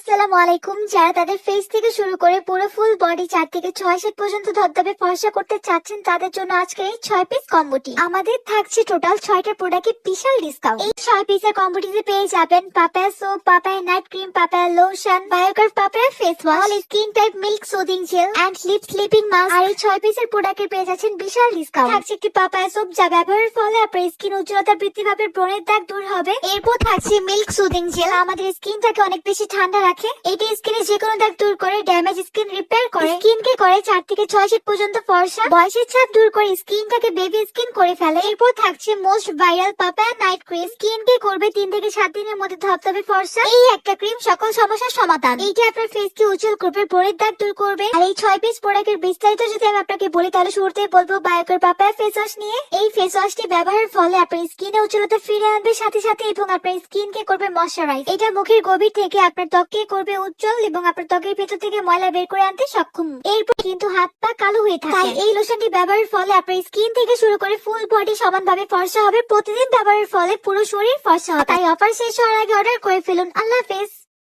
আসসালামু আলাইকুম। যারা তাদের ফেস থেকে শুরু করে পুরো ফুল বডি চার থেকে ছয় সাত পর্যন্ত ধবধবে ফর্সা করতে চাচ্ছেন, তাদের জন্য আজকে এই ছয় পিস কম্বোটি আমাদের থাকছে টোটাল ছয়টা প্রোডাক্টে বিশাল ডিসকাউন্ট এই ছয় পিসের কম্বোটিতে পেয়ে যাবেন papaya soap papaya night cream papaya lotion Biocare papaya face wash skin type milk soothing gel and lip sleeping mask আর এই ছয় পিসের প্রোডাক্টের পেয়ে যাচ্ছেন বিশাল ডিসকাউন্ট থাকছে একটি পাপায়া সোপ যা ব্যবহারের ফলে আপনার স্কিন উজ্জ্বলতা বৃদ্ধি পাবে, ব্রণের দাগ দূর হবে। এরপর থাকছে মিল্ক সুদিং জেল আমাদের স্কিনটাকে অনেক বেশি ঠান্ডা রাখে। এটি স্কিনে যে কোনো দাগ দূর করে ড্যামেজ স্কিন রিপেয়ার করে? স্কিনকে করে চার থেকে ছয় শীত পর্যন্ত ফর্সা। বয়সের ছাপ দূর করে স্কিনটাকে বেবি স্কিন করে ফেলে। এরপর থাকছে most viral papaya night cream. স্কিনকে করবে তিন থেকে সাত দিনের মধ্যে ধপধপে ফর্সা। এই একটা ক্রিম সকল সমস্যার সমাধান। এইটা আপনার ফেসকে উজ্জ্বল করবে ব্রণের দাগ দূর করবে। আর এই ছয় পিস প্রোডাক্টের বিস্তারিত যদি আমি আপনাকে বলি, তাহলে শুরুতেই বলব বায়োকর পাপায়া ফেস ওয়াশ নিয়ে। এই ফেস ওয়াশটি ব্যবহারের ফলে আপনার স্কিনে উজ্জ্বলতা ফিরে আনবে, সাথে সাথে এবং আপনার স্কিনকে করবে ময়শ্চারাইজ এটা মুখের গভীর থেকে আপনার ত্বককে করবে উজ্জ্বল এবং আপনার ত্বকের ভেতর থেকে ময়লা বের করে আনতে সক্ষম এরপর কিন্তু হাত পা কালো হয়ে থাকে। তাই এই লোশনটি ব্যবহারের ফলে আপনার স্কিন থেকে শুরু করে ফুল বডি সমানভাবে ফর্সা হবে। প্রতিদিন ব্যবহারের ফলে পুরো শরীর ফর্সা হবে। তাই অফার শেষ হওয়ার আগে অর্ডার করে ফেলুন। আল্লাহ হাফেজ।